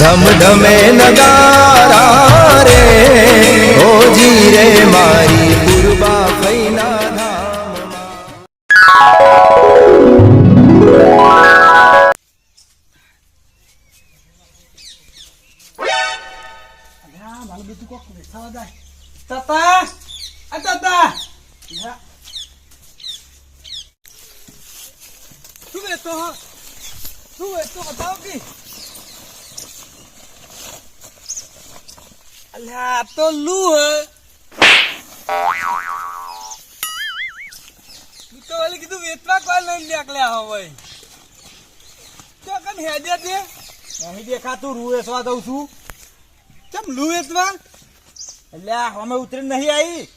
ધમ ધમે નગારા રે ઓ જીરે મારી. અલ્યા તો લુ હે. તો વાલી કીધું વેચવા કોલ લઈને નીકળ્યા હો ભાઈ. તો કન હેડ્યા દે અહીં દેખાતું રૂ વેચવા દઉં છું. ચમ લુ વેચવા એટલે આ અમે ઉતરી નહીં આવી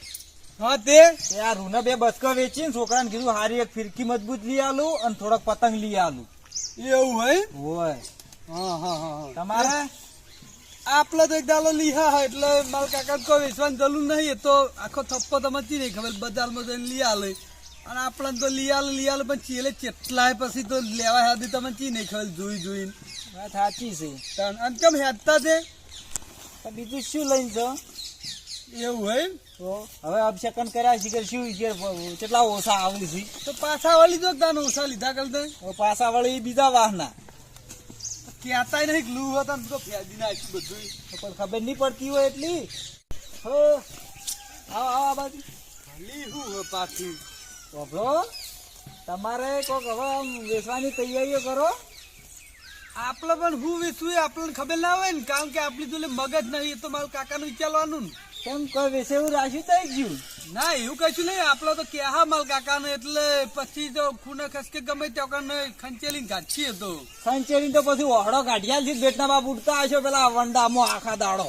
હા તે? આ રૂને બે બચકો વેચીને છોકરાને કીધું હારી એક ફિરકી મજબૂત લઈ આલું અને થોડોક પતંગ લઈ આલું. એવું હોય? હોય. હા હા હા તમારે? આપડે તો એક દાલો લીહા હોય એટલે મારા કાકા કોઈ વેચવાની જરૂર નહીં તો આખો થપ્પો તમે ચી નહીં ખબર બજારમાં જઈને લઈ આલે. અને આપણે તો લઈ આલે લઈ આલે પણ ચીલે કેટલાય પછી તો લેવા હાથી તમે ચી નહીં ખબર જોઈ જોઈને. વાત સાચી છે. અને કેમ હેડતા છે? બીજું શું લઈને છો એવું હોય તો હવે અભિષેકન કર્યા છે કે શું કેટલા ઓછા આવી છે? તો પાછા વળી જો તાનો ઓછા લીધા કરતા પાછા વળી બીજા વાહના. કહેતા નહીં ગ્લુ હતા તો ફેદી નાખ્યું બધું પણ ખબર નહીં પડતી હોય એટલી. હો, આવો આવો બાજુ. હું હે પાછી. વાપરો તમારે કોક હવે આમ વેચવાની તૈયારીઓ કરો. આપણે પણ હું વેચવું આપણને ખબર ના હોય ને, કારણ કે આપણી જોડે મગજ નહીં એ તો મારું કાકાનું વિચારવાનું કેમ કોઈ વેચે એવું રાખ્યું થઈ ગયું. ના, એવું કશું નહીં. આપડે તો કે હા માલ કાકા ને એટલે પછી તો ખૂને ખસકે ગમે ત્યાં ખંચેલી ગાંઠીએ તો. ખંચેલી તો પછી ઓહડો કાઢ્યા છે. બેટના બાપ ઉડતા હશો, પેલા વંડામાં આખા દાડો.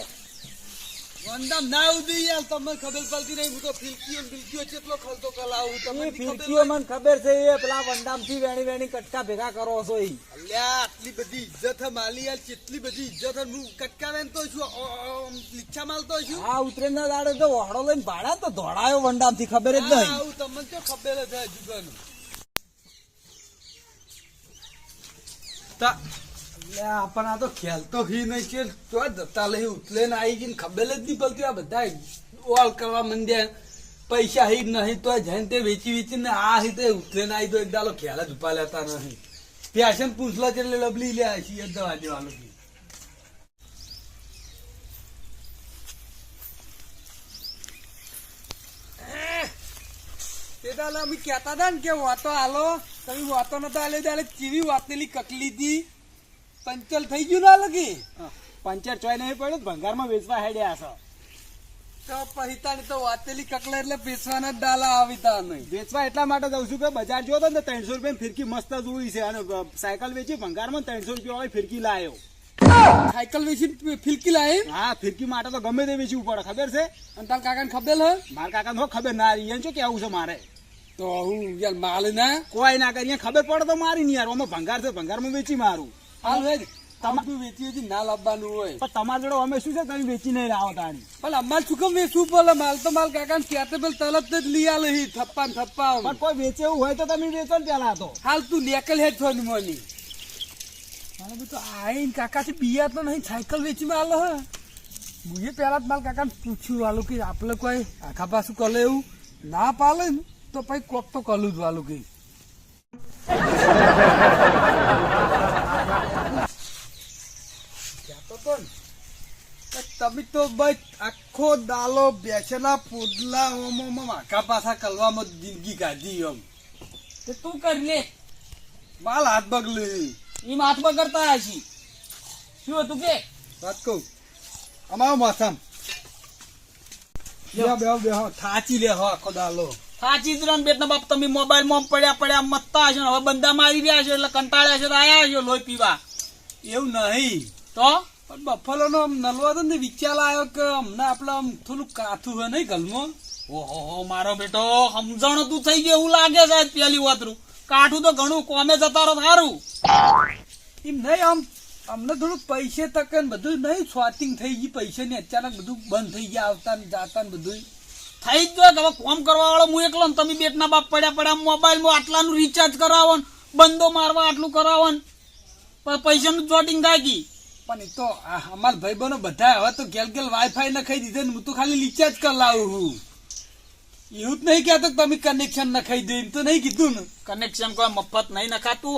વંદામ ના ઉડી યાર તમને ખબર પડતી નહીં હું તો ફિલકીઓ ને કેટલો ખર્ચો કલાવું તમને એ નહીં ખબર ફિરકીઓ મને ખબર છે એ પેલા વંડામથી વેણી વેણી કટકા ભેગા કરો છો ઈ. અલ્યા આટલી બધી ઇજ્જત હે માલી યાર કેટલી બધી ઇજ્જત હે હું કટકાવે તો છું લીચ્છા માલતો છું. આ ઉતરે ના દાડે તો ઓહડો લઈને ભાડા તો દોડાયો વંડામથી ખબર જ નહીં. આવું તમને તો ખબર જ હે જુગાનું તા પણ આ તો ખ્યાલ તો હી નહીં કે તો દત્તા લઈ ઉતલે ને આવી ગઈ ખબર જ નહીં પડતી આ બધા ઓલ કરવા મંડ્યા. પૈસા હી નહીં તો જઈને તે વેચી વેચીને આ હી તે ઉતલે ને આવી તો એક દાલો ખ્યાલ જ ઉપા લેતા નહીં. પેશન પૂછલા એટલે લબલી લે છીએ દવા દેવાનું તે દાલે અમે કહેતા હતા ને કે વાતો આલો તમે વાતો નતા આલે ત્યારે કેવી વાતેલી કકલી હતી પંચલ થઈ ગયું ના લગી? પંચર ચોય નહીં પડ્યો ભંગારમાં વેચવા હેડ્યા છો. તો પછી તો વાતેલી કકલા એટલે વેચવાના જ ડાલા આવી તા નહીં. વેચવા એટલા માટે જઉં છું કે બજાર જોયો તો ને ત્રણસો રૂપિયા ફિરકી મસ્ત જોઈ છે અને સાયકલ વેચી ભંગારમાં ત્રણસો રૂપિયા વાળી ફિરકી લાયો. સાયકલ વેચી ફિરકી લાવી હા ફિરકી માટે તો ગમે તે વેચવું પડે ખબર છે? અને તાર કાકાને ખબર હે? મારા કાકા હો ખબર ના રહી એમ શું કેવું છે મારે? તો હું યાર માલ ના? કોઈ ના કરી ખબર પડે તો મારી નહીં યાર આમાં ભંગાર છે ભંગારમાં વેચી મારું. હાલ ભાઈ તમારું વેચી વેચી ના લાવવાનું હોય. પણ તમારા જોડે અમે શું છે? તમે વેચી નહીં આવો તાણી. પણ અમારે શું કેમ વેચવું પડે? માલ તો માલ કાકાને કહેતે પેલ તરત જ લઈ આલે હી થપ્પા થપ્પા પણ કોઈ વેચેવું હોય તો તમે વેચો ને પેલા તો. હાલ તું નેકલ હેડ છો મોની. મારે બધું આઈને કાકાથી બિયા તો નહીં સાયકલ વેચી આલો હે. મુએ પહેલા જ મારા કાકાને પૂછ્યું આલું કે આપણે કોઈ આખા પાછું કલે એવું? ના પાલે ને તો પછી કોક તો કલું જ વાલું કે. કહેતો તો ને, કે તમે તો બસ આખો દાલો બેસેલા પોદલા પાછા કલવામાં જિંદગી કાઢી એમ તો તું કરી લે. માલ હાથ બગલી ઈ માથમાં કરતા હશી શું હતું કે? વાત કહું? અમારો માથામ. બેહો બેહો બેહો થાચી લે હો આખો દાલો. સાચી જ રન બેટના બાપ તમે મોબાઈલમાં પડ્યા પડ્યા મતતા હશો હવે બંદા મારી રહ્યા છો એટલે કંટાળ્યા છો તો આયા છો લોહી પીવા. એવું નહીં. તો? બફલો નો નલવા ને વિચાર આવ્યો કે અમને આપડે આમ થોડું કાથું હોય નહીં ગલમાં ઓહો મારો બેટો સમજણ તું થઈ ગયો એવું લાગે છે પેલી વાતરું કાઠું તો ઘણું કોમે જતા રહો સારું એમ નહીં આમ અમને થોડું પૈસે તકે ને બધું નહીં સ્વાતિંગ થઈ ગઈ પૈસે ને અચાનક બધું બંધ થઈ ગયા આવતા ને જાતા ને બધું થઈ જ ગયો કે હવે કોમ કરવા વાળો હું એકલો ને તમે બેટના બાપ પડ્યા પડ્યા મોબાઈલમાં આટલાનું રિચાર્જ કરાવો બંદો બંધો મારવા આટલું કરાવો પૈસાનું જોટિંગ થાય કી? પણ એ તો અમાર ભાઈ બનો બધા હવે તો ગેલ ગેલ વાઈફાઈ નખાઈ દીધે ને હું તો ખાલી રિચાર્જ કર લાવું છું. એવું જ નહીં કહેતો તમે કનેક્શન નખાઈ દે એમ તો નહીં કીધું ને. કનેક્શન કોઈ મફત નહીં નખાતું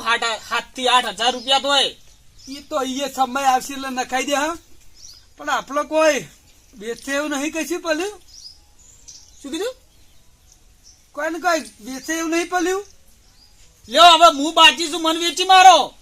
સાતથી આઠ હજાર રૂપિયા તો એ તો અહીંયા સમય આવશે એટલે નખાઈ દે હા. પણ આપણો કોઈ બેસે એવું નહીં કશું પલ્યું? શું કીધું? કોઈ ને કોઈ બેસે એવું નહીં પલ્યું? લ્યો હવે હું બાજી છું મન વેચી મારો.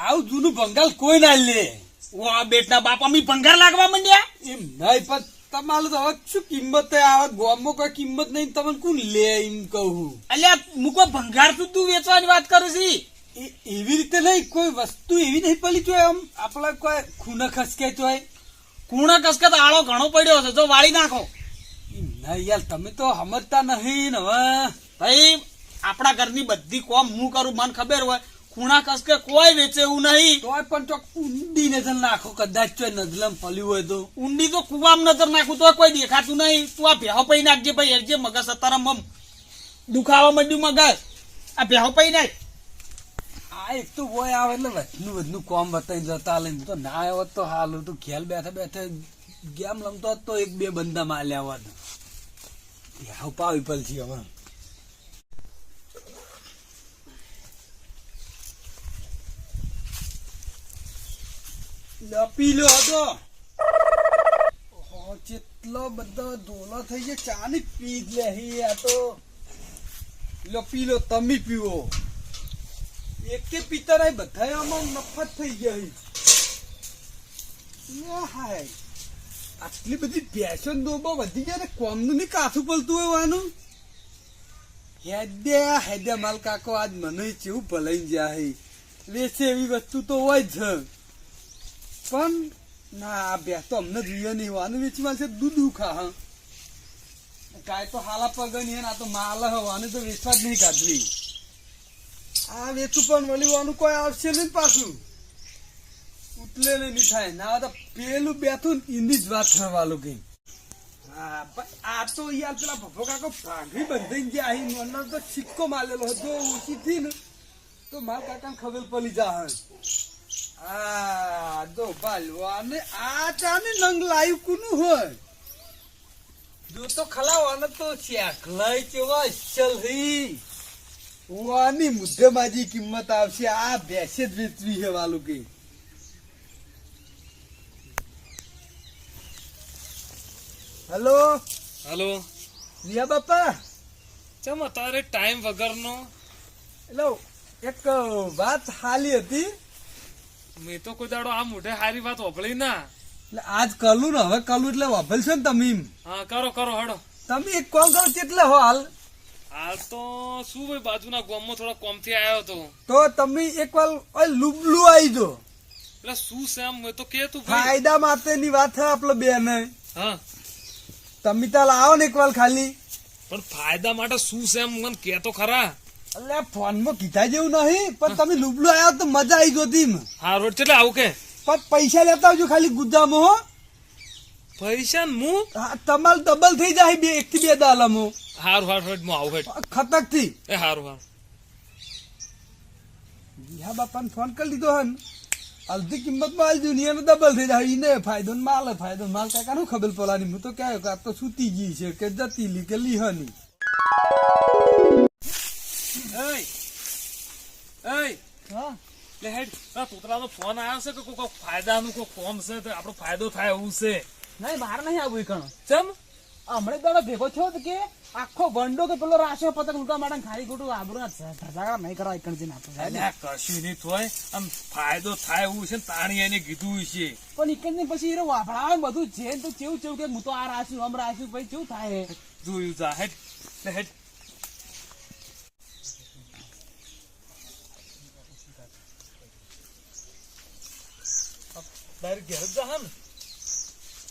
આવું જૂનું ભંગાલ કોઈ ના લે. ઓ બેટના બાપા મી ભંગાર લાગવા માંડ્યા? એમ નહીં પણ તમારું તો હવે શું કિંમત આવે ગોમમાં કોઈ કિંમત નહીં તમને કોણ લે એમ કહું અલ્યા મૂકો ભંગાર તું તું વેચવાની વાત કરું છી? એ- એવી રીતે નહીં કોઈ વસ્તુ એવી નહીં પડી જોઈએ આમ આપણે કોઈ ખૂણા ખસકે હોય ખસકે તો આળો ઘણો પડ્યો છે જો વાળી નાખો. નહીં યાર તમે તો સમજતા નહીં ને હવે. ભાઈ આપણા ઘરની બધી કોમ હું કરું મને ખબર હોય. ખૂણા કસકે કોઈ વેચે એવું નહીં. તોય પણ તો ઊંડી નજર નાખો કદાચ તો નજલમ પડ્યું હોય તો. ઊંડી તો કુવામ નજર નાખું તો કોઈ દેખાતું નહીં. તું આ ભેહો પઈ નાખજે ભાઈ હેરજે મગજ અત્યારે મમ દુખાવા માંડ્યું મગજ. આ ભેહો પઈ નાખ. આ એક તો વોય આવે એટલે વધનું વધનું કોમ બતાવી જતા લઈને તો ના આવ્યો તો હાલ તો ખેલ બેઠા બેઠા ગેમ રમતો તો એક બે બંદા માલ્યા હોત. ભેહો પાવી પલથી હવે. લપી લો હતો જેટલો બધો ધોલો થઈ ગયો. ચા ની પી જ લે આ તો. લપી લો, તમે પીવો. એક કે પિત્તર આ બધા આમાં નફત થઈ ગયા હાય? આટલી બધી ફેશન દોબો વધી ગયા ને કોમનું નહીં કાથું પલતું હોય વાનું? હેડે હેડે માલ કાકો, આજ મને જેવું ભલાઈ જાય હે. વેચે એવી વસ્તુ તો હોય જ. પણ ના બે તો અમને જોઈએ નહીં. વાનું વેચી છે દૂધ ખા હા ગાય તો હાલા પગ નહીં આ તો માલ હવાનું તો વેચવા જ નહીં કાઢવી. આ વેચું પણ વળીવાનું કોઈ આવશે નહીં પાછું. ઉતલે નહીં થાય. ના, તો પેલું બેઠું ને એની જ વાત થવાનું કઈ હા આ તો યાર પેલા ભભો કાકો ભાગી બંધાઈ ગયા. અહીં મને તો સિક્કો મારેલો હતો ઓછી થી ને. તો મારા કાકાને ખબર પડી જા આ જો બાલવાને આ ચાને નંગ લાયું કુનું હોય? જો તો ખલાવાને તો શેકલાય કેવા અસલ વાની મુદ્દે કિંમત આવશે આ બેસે જ વેચવી છે વાલું કે હેલો? હેલો? રિયા બાપા? ચમ તારે ટાઈમ વગરનો? હેલો એક વાત હાલી હતી. મેં તો કોઈ દાડો આ મોઢે સારી વાત ઓભળી ના. એટલે આજ કલું ને હવે કલું એટલે વાપરશો ને તમે હા કરો કરો હડો. તમે એક કોમ કરો કેટલે હો હાલ? હાલ તો શું ભાઈ બાજુના ગામમાં થોડા કોમથી આવ્યો તો તો તમે એક વાર ઓય લુબલું આવી જો. એટલે શું આમ મેં તો કે તું ફાયદા માટેની વાત છે આપડે બેન. હા. તમે તાલ આવો ને એક વાર ખાલી. પણ ફાયદા માટે શું એમ મને કે તો ખરા. એટલે ફોનમાં કીધા જેવું નહીં પણ તમે લુબલો આવ્યા તો મજા આવી જોતી. હા રોડ એટલે આવું કે? પણ પૈસા લેતા આવજો ખાલી ગુદામાં હો. પૈસા હું હા, તમારે ડબલ થઈ જાય બે એક થી બે દાલામાં. હારું હારું હેડ હું આવું હેડ ખતકથી એ હારું હારું. હા બાપાને ફોન કરી દીધો હન. અડધી કિંમતમાં આવી દુનિયાનો ડબલ થઈ જાય. એને ફાયદો ને માલ ફાયદો માલ. કાકા નું ખબર પડવાની હું તો ક્યાં આ તો સૂતી ગઈ છે કે જતી લી કે લીહની. તોતરાનો ફોન આવ્યો છે કે કોઈ ફાયદાનું કોઈ કોમ છે તો આપણો ફાયદો થાય એવું છે. નહીં બહાર નહીં આવું કણ. ચમ? હમણાં દાડો ભેગો થયો કે આખો ભંડો કે પેલો રાશિયો પતંગ લૂંટવા માટે ખાલી ખોટું આબરું ધજાગરા નહીં કરવા એકણ જઈને અલ્યા કશું નહીં થોય. આમ ફાયદો થાય એવું છે તાણી એને કીધું છે. પણ એકણ ને પછી એ વાપરાવે બધું છે તો કેવું કેવું કે હું તો આ રાશું આમ રાશું પછી કેવું થાય? જોયું જા હેડ. લે ડાયરેક્ટ ઘેર જ જાહા ને?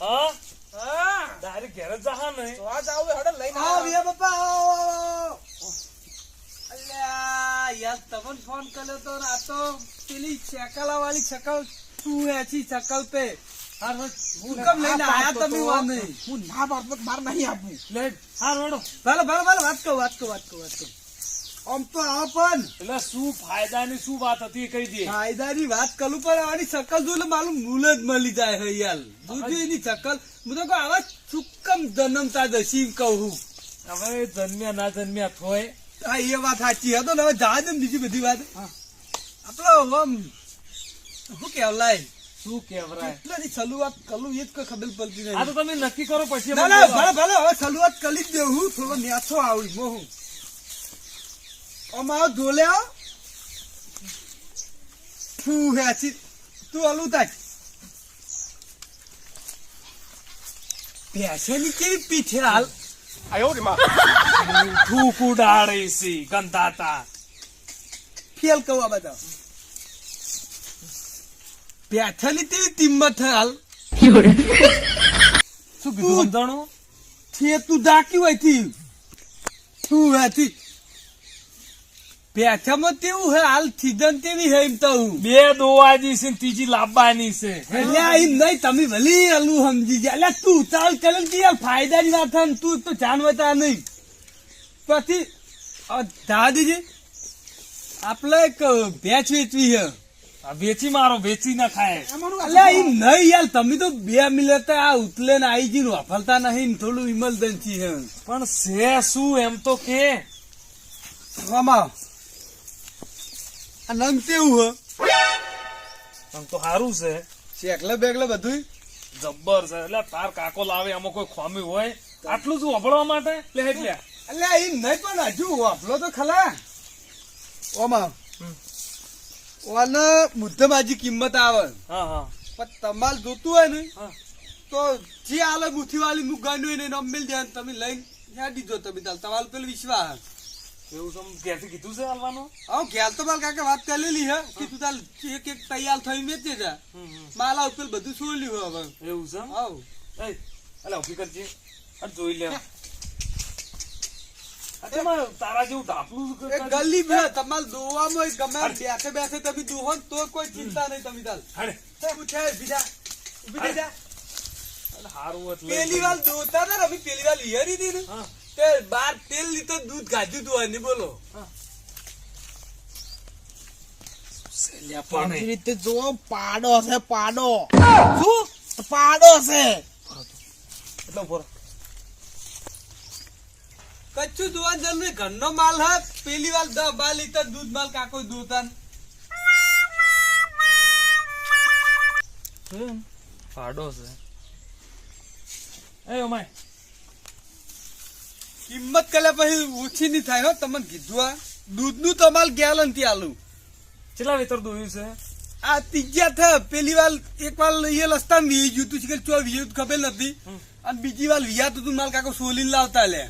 હા? હા. ડાયરેક્ટ ઘેર જ જાહા ને? તો આ જાવ હડો લઈને આવો વિયા બાપા આવો. અલ્યા યાર તમને ફોન કર્યો તો આ તો પેલી ચેકલા વાળી શકલ તું એચી શકલ પે. હું કેમ લઈને આયા તમે વાને હું ના બાર બાર નહીં આપું? લે હા રોડો. ભલે ભલે ભલે વાત કહું વાત કહું વાત કહું વાત કહું આમ તો આ પણ. એટલે શું ફાયદાની શું વાત હતી કહી દે. ફાયદાની વાત કરું પણ આની સકલ જોઈને મારું મૂલ જ મળી જાય હે યાર. એની સકલ હું તો આવા સુકમ જન્મતા દસી કહું હવે જન્મ્યા ના જન્મ્યા થોય હા એ વાત સાચી હતો ને હવે જા ને બીજી બધી વાત. આપડે આમ શું કેવલાય શું કેવરાય એટલી શરૂઆત કરું એ જ કોઈ ખબર પડતી આ તો તમે નક્કી કરો પછી. ભલે ભલે હવે શરૂઆત કરી જ દેવું. થોડો ન્યાસો આવું મોહું. અમારો ધોલે તું હેચી તું અલું તાક ભેંસેની કેવી પીઠે હાલ? થૂકું ડાળી સી ગંધાતા. ફેલ આ બધા. ભેંસેની કેવી કિંમત હે હાલ? શું કીધું સમજાણું? છે તું. ડાક્યું અહીંથી તું હતી પેઠામાં તેવું હે હાલ થીદન તેવી હે એમ તો હું. બે દોવાજી છે ત્રીજી લાવવાની છે. એટલે એમ નહીં તમે ભલી હલું સમજી ગયા. એટલે તું ચાલ કરે ને યાર ફાયદાની વાત થાય તું તો જાણવતા નહીં. પછી દાદીજી આપણે એક ભેંસ વેચવી છે આ વેચી મારો વેચી ના ખાય. એટલે એમ નહીં યાર તમે તો બે મિનિટ આ ઉતલે ને આવી ગયું વાપરતા નહીં થોડું ઇમરજન્સી છે પણ છે શું એમ તો કે? આમાં આ તેવું કેવું નંગ તો સારું છે. શેકલે બેકલે બધું જબ્બર છે. એટલે તાર કાકો લાવે આમાં કોઈ ખોમી હોય. આટલું શું વભળવા માટે? લે એટલે એટલે એમ નહીં પણ હજુ વાપલો તો ખલા ઓમાં ઓને મુદ્દમાજી કિંમત આવે. હા હા. પણ તમારે જોતું હોય ને હા. તો જે આલે મુઠી વાળી મુખ ગાંડું હોય ને એને જાય દે તમે લઈને હેડી જો તમે. તાલ તમારું પેલું વિશ્વાસ. એવું તમે ઘેરથી કીધું છે હાલવાનું? હા ઘેર તો મારા કાકા વાત કરેલી હે કે તાલ એક એક તૈયાર થઈ વેચે જા. માલા ઉપર બધું છોડ્યું હવે. એવું છે એમ? અલે ઊભી કરજે. આ જોઈ લે. તારા જેવું ધાપલું જ એ કર- ગલી બે તમારે દોવામાં ગમે બેસે બેસે તમે દોહો તો કોઈ ચિંતા નહીં તમે તાલ હાડે. છે બીજા ઊભી થઈ જા હારું પેલી વાર દોતા ને અમે પેલી વાર લીયરી હતી ને. તે બાર તેલ લીટર દૂધ કાઢ્યું તું અને બોલો. રીતે જો પાડો છે પાડો. શું? પાડો છે. એટલો રહો. કચ્છું જલ્દી જરૂર ઘરનો માલ હે. પેલી વાર દસ બાર લીટર દૂધ માલ કાકો દૂધન ને. ફાડો છે. એ ઓમાય. કિંમત કલે પછી ઓછી નહીં થાય હો. તમને કીધું આ. દૂધનું તમારે થી આલું. કેટલા લીટર દોયું છે? આ ત્રીજા થા પેલી વાર એક વાર એ લસ્તા વી ગયું તું કે ચો વી ખબર નથી. અને બીજી વાર વિયા તું માલ કાકો સોલીને લાવતા લે.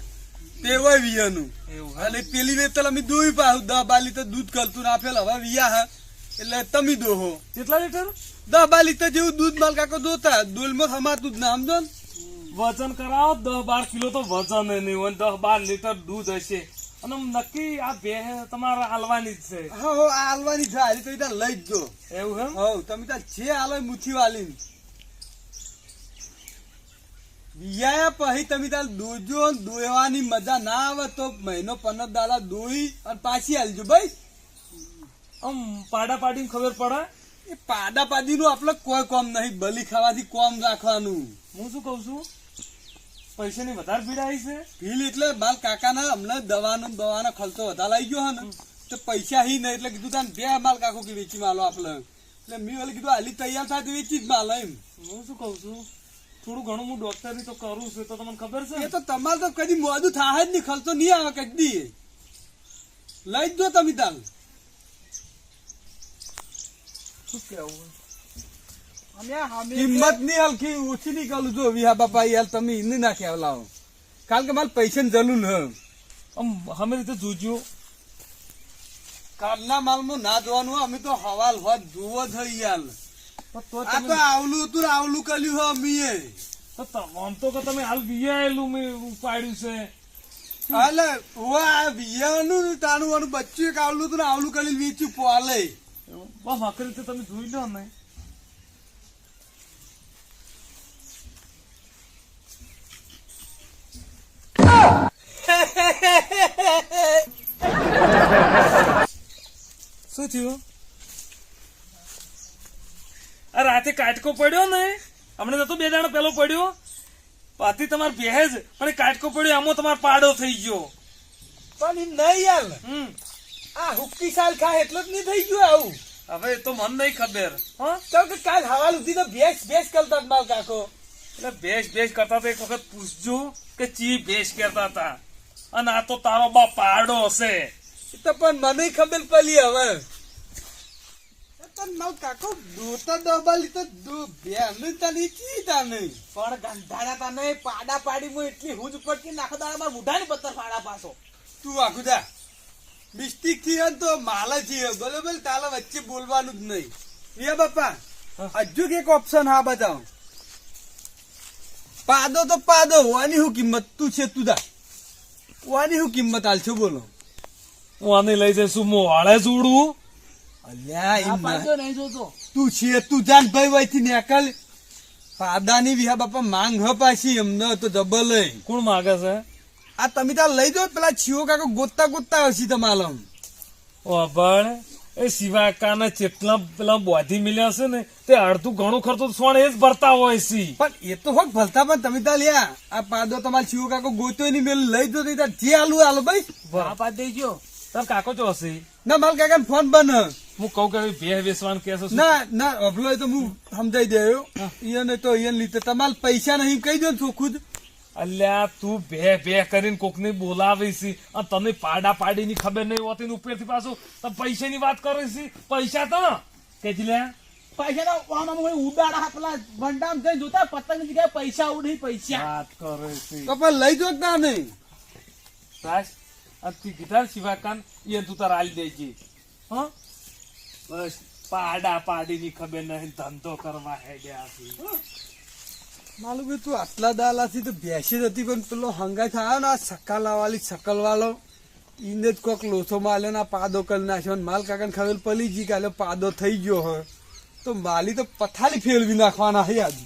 તે હોય વિયાનું? અને પેલી વેતલ અમે દોઈ પાછું દસ બાર લીટર દૂધ કરતું આપેલ. હવે વિયા હા. એટલે તમે દોહો. કેટલા લીટર? દસ બાર લીટર જેવું દૂધ માલ કાકો દોતા. દોલમાં સમાતું જ ના સમજો ને. વજન કરાવો દસ બાર કિલો તો વજન નહીં હોય દસ બાર લીટર દૂધ હશે. અને નક્કી આ બે તમારે હાલવાની જ છે. હા હો આ હાલવાની છે. હારી તો ત્યાં લઈ જ જો. એવું હે હો તમે ત્યાં જે હાલો મુઠ્ઠી વાલી વિયા પછી તમે ત્યાં દોજો દોવાની મજા ના આવે તો મહિનો પંદર દાડા દોઈ અને પાછી હાલજો ભાઈ. આમ પાડા પાડીને ખબર પડે? એ પાડા પાડીનું આપણે કોઈ કોમ નહીં બલી ખાવાથી કોમ રાખવાનું. હું શું કઉ છું? પૈસાની વધારે ભીડ આવી છે? ભીડ એટલે માલ કાકાના હમણાં દવાનો ને દવાનો ખર્ચો વધારે આવી ગયો ને. તો પૈસા હી નહીં એટલે કીધું તાને બે માલ કાકો કે વેચી માલો આપણે એટલે મેં ઓલે કીધું હાલી તૈયાર થાય તો વેચી જ માલ એમ. હું શું કહું છું? થોડું ઘણું હું ડોક્ટરી તો કરું છું તો તમને ખબર છે? એ તો તમારે તો કદી મોડું થાય જ નહીં ખર્ચો નહીં આવે કદી. લઈ જ દો તમે તાલ શું અમે કિંમતની હલકી ઓછી નહીં કરું જો વિહા બાપા યાર તમે એને નાખ્યા લાવો. કારણ કે મારે પૈસાની જરૂર જલું આમ અમે રીતે જોજો. કાલના માલમાં ના જોવાનું અમે તો હવાલ હોત જોવો જ યાર. તો તો આ તો આવલું હતું આવલું કર્યું હો અમીએ. આમ તો કે તમે હાલ વિયાયેલું મેં પાડ્યું છે. એટલે આ વિયાનું તાનું બચ્ચું એક આવલું હતું ને આવલું કરી વેચ્યું પોલે બસ આખરી રીતે તમે જોઈ લો ને. શું થયું? આ રાતે કાટકો પડ્યો ને? હમણાં નતો બે દાણો પેલો પડ્યો. પાતી તમાર બેહેજ પણ કાટકો પડ્યો આમાં તમારો પાડો થઈ ગયો. પણ નહીં યાર આ હુક્કી સાલ ખા એટલો જ નહીં થઈ ગયું આવું. હવે તો મન નહીં ખબર. હા? તો કે કાલ હવા સુધી તો ભેસ ભેસ કરતા માલ કાકો. એટલે ભેસ ભેસ કરતા હતા એક વખત પૂછજો કે ચી ભેસ કરતા હતા. અને આ તો તારો બાપ પાડો હશે. એ તો પણ મને ખબર પડી હવે. પણ મારો કાકો દોતા દબાલી તો દો ભેનું તની ચી તાને? પણ ગંધાડા તા નહીં પાડા પાડી માં એટલી હુજ પડતી નાખો દાડા મુઢાની પત્તર પાડા પાછો. તું આખું જા મિસ્ટેકથી ને તો માલથી. બરોબર તાલે વચ્ચે બોલવાનું જ નહીં. રિયા બાપા હજુ એક ઓપ્શન હા બતાવ. પાદો તો પાદો હોવાની શું કિંમત તું છે તું દા વાની શું કિંમત હાલશો બોલો? હું આને લઈ જઈશું હું વાળે જોડું અલ્યા આ ના. નહીં જોતો. તું છે તું જાન ભાઈ ભાઈ થી નીકળ. પાદાની વિહા બાપા માંગ હ પાછી એમને તો જબર લઈ. કોણ માગે છે? આ તમે તાર લઈ જાઓ પેલા છીઓ કાકો ગોતતા ગોતતા હશી તમારા ઓ બળ એ સિવાય કાને જેટલા પેલા બોધી મિલ્યા છે ને તે અડધું ઘણું ખર્ચો સોણ એ જ ભરતા હોય છે પણ એ તો હોક ભલતા પણ તમે ત્યાં લ્યા આ પાદો તમારે શિવ કાકો ગોત્યો નહીં મેં લઈ જો ત્યાં જે આલુ આલો ભાઈ. આ દઈ ગયો. તાર કાકો ચો હશે. ના માલ કાકા ફોન બન. હું કહું કે ભે વેસવાન કેસો ના ના અભલો તો હું સમજાઈ દેયો ઈયને તો ઈયન લીધે. તમારે પૈસા નહીં કહી દો ને ચોખ્ખું જ. અલ્યા તું બે બે કરીને કોકને બોલાવી છે અને તને પાડા પાડીની ખબર નહીં હોતી ને ઉપરથી પાછું તમે પૈસાની વાત કરે છે પૈસા તો? કે લે. પૈસા તો આમ આમ કોઈ ઉડાડા પેલા ભંડામ જઈ જોતા પતંગની જગ્યાએ પૈસા ઉડી પૈસા. વાત કરે છે તો પણ લઈ જો ના નહીં. સાસ અતિ ગીતા શિવાકાન એ તું તાર આલી દેજે. હા? બસ પાડા પાડીની ખબર નહીં ધંધો કરવા હેડ્યા છે. માલું કે તું આટલા દાલાથી તો બેસી જ હતી પણ પેલો હંગાઈ થયો. ને આ સકલ વાળી સકલ વાલો ઈને જ કોક લોથો માલ્યો ને પાદો કરી નાખ્યો ને માલ કાકાને ખબર પડી ગઈ કે આલે પાદો થઈ ગયો હોય. તો માલી તો પથારી ફેરવી નાખવાના હે આજે.